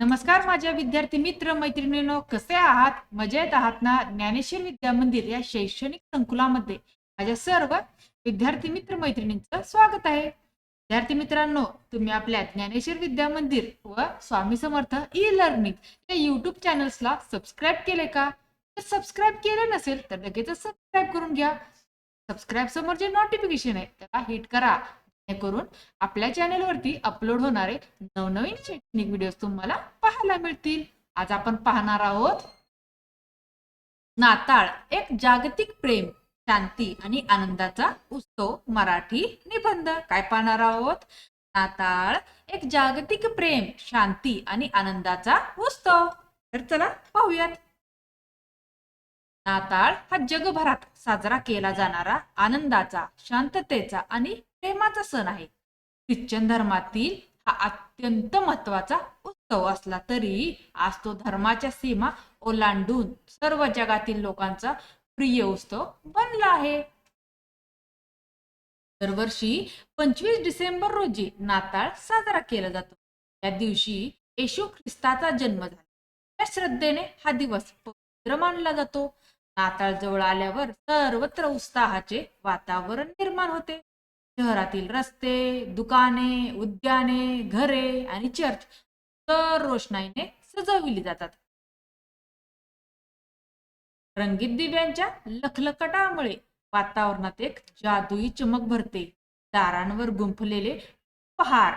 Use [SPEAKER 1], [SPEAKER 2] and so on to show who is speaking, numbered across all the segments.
[SPEAKER 1] नमस्कार माझ्या विद्यार्थी मित्र मैत्रिणींनो कसे आहात? मजेत आहात ना? ज्ञानेश्वर विद्या मंदिर या शैक्षणिक संकुलामध्ये माझ्या सर्व विद्यार्थी मित्र मैत्रिणींचं स्वागत आहे. विद्यार्थी मित्रांनो तुम्ही आपल्या ज्ञानेश्वर विद्या मंदिर व स्वामी समर्थ ई लर्निंग या युट्यूब चॅनल्सला सबस्क्राईब केले का? तर सबस्क्राईब केले नसेल तर लगेच सबस्क्राईब करून घ्या. सबस्क्राईब समोर जे नोटिफिकेशन आहे त्याला हिट करा. करून आपल्या चॅनलवरती अपलोड होणारे नवनवीन शैक्षणिक व्हिडिओ तुम्हाला पाहायला मिळतील. आज आपण पाहणार आहोत नाताळ एक जागतिक प्रेम शांती आणि आनंदाचा उत्सव मराठी निबंध. काय पाहणार आहोत? नाताळ एक जागतिक प्रेम शांती आणि आनंदाचा उत्सव. तर चला पाहूयात. नाताळ हा जगभरात साजरा केला जाणारा आनंदाचा शांततेचा आणि प्रेमाचा सण आहे. ख्रिश्चन धर्मातील हा अत्यंत महत्त्वाचा उत्सव असला तरी आज तो धर्माच्या सीमा ओलांडून सर्व जगातील लोकांचा प्रिय उत्सव बनला आहे. दरवर्षी पंचवीस डिसेंबर रोजी नाताळ साजरा केला जातो. या दिवशी येशू ख्रिस्ताचा जन्म झाला. या श्रद्धेने हा दिवस पवित्र मानला जातो. नाताळ जवळ आल्यावर सर्वत्र उत्साहाचे वातावरण निर्माण होते. शहरातील रस्ते दुकाने उद्याने घरे आणि चर्च तर रोषणाईने सजविली जातात. रंगीत दिव्यांच्या लखलकटामुळे वातावरणात एक जादुई चमक भरते. दारांवर गुंफलेले पहार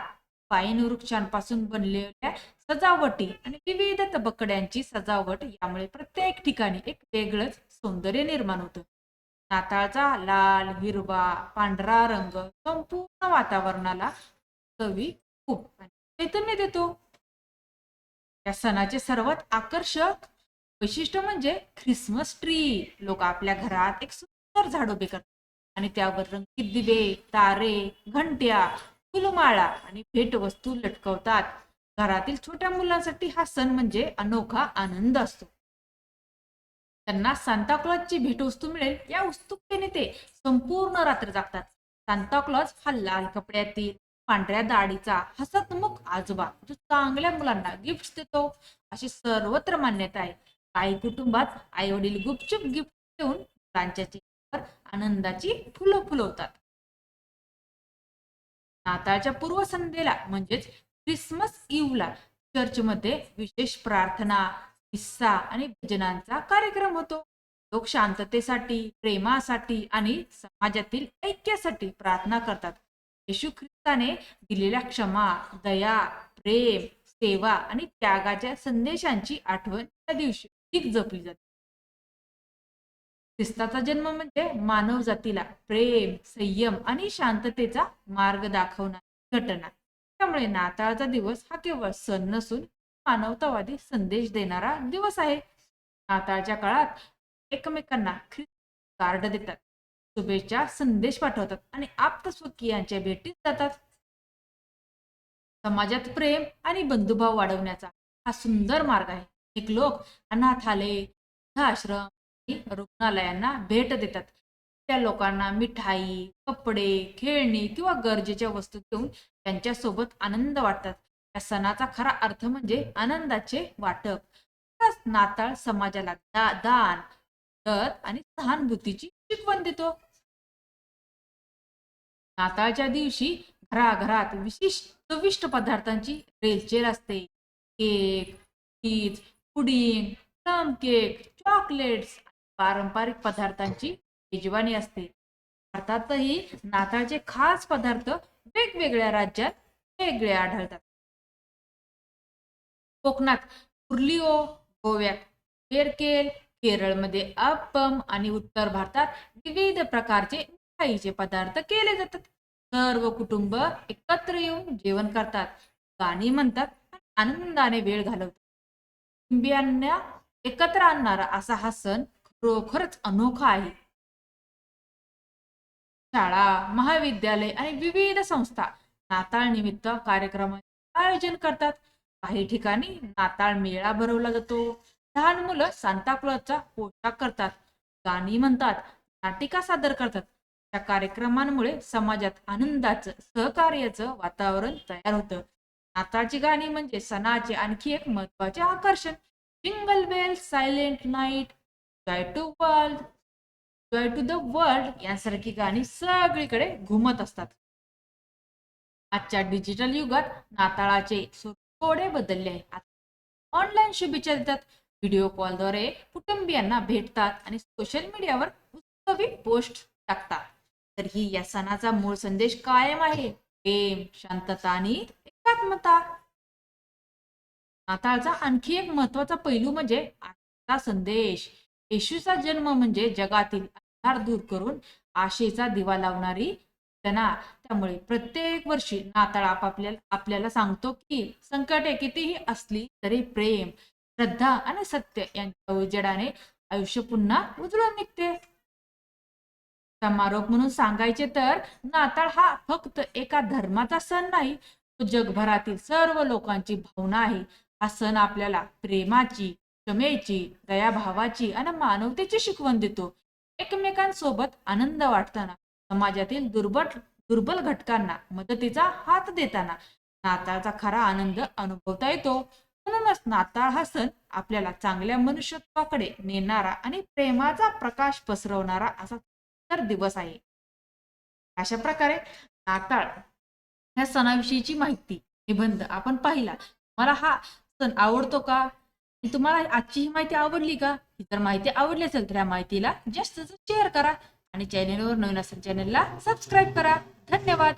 [SPEAKER 1] पाईन वृक्षांपासून बनलेल्या सजावटी आणि विविध तबकड्यांची सजावट यामुळे प्रत्येक ठिकाणी एक वेगळंच सौंदर्य निर्माण होतं. नाताळचा लाल हिरवा पांढरा रंग संपूर्ण वातावरणाला कवी खूप चैतन्य देतो. या सणाचे सर्वात आकर्षक वैशिष्ट्य म्हणजे ख्रिसमस ट्री. लोक आपल्या घरात एक सुंदर झाड उभे करतात आणि त्यावर रंगीत दिवे तारे घंट्या फुलमाळा आणि भेटवस्तू लटकवतात. घरातील छोट्या मुलांसाठी हा सण म्हणजे अनोखा आनंद असतो. त्यांना सांताक्लॉजची भेटवस्तू मिळेल या उत्सुकतेने ते संपूर्ण रात्र जागतात. सांताक्लॉज हा लाल कपड्यातील पांढऱ्या दाढीचा हसतमुख आजोबा जो चांगल्या मुलांना गिफ्ट देतो अशी सर्वत्र मान्यता आहे. काही कुटुंबात आई वडील गुपचूप गिफ्ट देऊन मुलांच्या चेहऱ्यावर आनंदाची फुलं फुलवतात. नाताळच्या पूर्वसंध्येला म्हणजेच क्रिसमस इव्हला चर्चमध्ये विशेष प्रार्थना किस्सा आणि भजनांचा कार्यक्रम होतो. लोक शांततेसाठी प्रेमासाठी आणि समाजातील ऐक्यासाठी प्रार्थना करतात. येशू ख्रिस्ताने दिलेल्या क्षमा दया प्रेम सेवा आणि त्यागाच्या संदेशांची आठवण त्या दिवशी अधिक जपली जाते. ख्रिस्ताचा जन्म म्हणजे मानव जातीला प्रेम संयम आणि शांततेचा मार्ग दाखवणारी घटना. त्यामुळे नाताळचा दिवस हा केवळ सण नसून मानवतावादी संदेश देणारा दिवस आहे. नाताळच्या काळात एकमेकांना कार्ड देतात. शुभेच्छा संदेश पाठवतात आणि आप्तस्वकीयांच्या भेटीत जातात. समाजात प्रेम आणि बंधुभाव वाढवण्याचा हा सुंदर मार्ग आहे. एक लोक अनाथालय आश्रम आणि रुग्णालयांना भेट देतात. त्या लोकांना मिठाई कपडे खेळणी किंवा गरजेच्या वस्तू देऊन त्यांच्यासोबत आनंद वाटतात. या सणाचा खरा अर्थ म्हणजे आनंदाचे वाटप. नाताळ समाजाला दा दान दत आणि सहानुभूतीची शिकवण देतो. नाताळच्या दिवशी घराघरात विशिष्ट चविष्ट पदार्थांची रेलचेल असते. Cake cheese pudding plum cake chocolates पारंपरिक पदार्थांची मेजवानी असते. भारतातही नाताळचे खास पदार्थ वेगवेगळ्या राज्यात वेगळे आढळतात. कोकणात कुर्लिओ गोव्यात पेरकेल केरळमध्ये अप्पम आणि उत्तर भारतात विविध प्रकारचे मिठाईचे पदार्थ केले जातात. सर्व कुटुंब एकत्र येऊन जेवण करतात. गाणी म्हणतात आणि आनंदाने वेळ घालवतात. कुटुंबियांना एकत्र आणणारा असा हा सण खरोखरच अनोखा आहे. शाळा महाविद्यालय आणि विविध संस्था नाताळ निमित्त कार्यक्रमाचे आयोजन करतात. काही ठिकाणी नाताळ मेळा भरवला जातो. लहान मुलं सांताक्लॉजचा पोशाख करतात. गाणी म्हणतात नाटिका सादर करतात. या कार्यक्रमांमुळे समाजात आनंदाचं सहकार्याचं वातावरण तयार होतं. नाताळची गाणी म्हणजे सणाचे आणखी एक महत्त्वाचे आकर्षण. Jingle bell silent night joy to world joy to the world यांसारखी गाणी सगळीकडे घुमत असतात. आजच्या डिजिटल युगात नाताळाचे थोडे बदलले आहे ऑनलाईन शुभेच्छा देतात व्हिडिओ कॉलद्वारे कुटुंबियांना भेटतात आणि सोशल मीडियावर उत्सवी पोस्ट टाकतात. तर ही या सणाचा मूळ संदेश कायम आहे. प्रेम शांतता आणि एकात्मता. नाताळचा आणखी एक महत्त्वाचा पैलू म्हणजे आशेचा संदेश. येशूचा जन्म म्हणजे जगातील अंधार दूर करून आशेचा दिवा लावणारी घटना त्यामुळे प्रत्येक वर्षी नाताळ आपल्या आपल्याला सांगतो की संकटे कितीही असली तरी प्रेम श्रद्धा आणि सत्य यांच्या उजेडाने आयुष्य पुन्हा उजळून निघते. समारोप म्हणून सांगायचे तर नाताळ हा फक्त एका धर्माचा सण नाही तो जगभरातील सर्व लोकांची भावना आहे. हा सण आपल्याला प्रेमाची क्षमेची दयाभावाची आणि मानवतेची शिकवण देतो. एकमेकांसोबत आनंद वाटताना समाजातील दुर्बल दुर्बल घटकांना मदतीचा हात देताना नाताळचा खरा आनंद अनुभवता येतो. म्हणूनच नाताळ हा सण आपल्याला चांगल्या मनुष्यत्वाकडे नेणारा आणि प्रेमाचा प्रकाश पसरवणारा असा तर दिवस आहे. अशा प्रकारे नाताळ ह्या सणाविषयीची माहिती निबंध आपण पाहिला. मला हा सण आवडतो का? तुम्हाला आजची ही माहिती आवडली का? ही जर माहिती आवडली असेल तर या माहितीला जास्त शेअर करा. आणि चॅनेलवर नवीन असेल चॅनेलला सबस्क्राईब करा. धन्यवाद.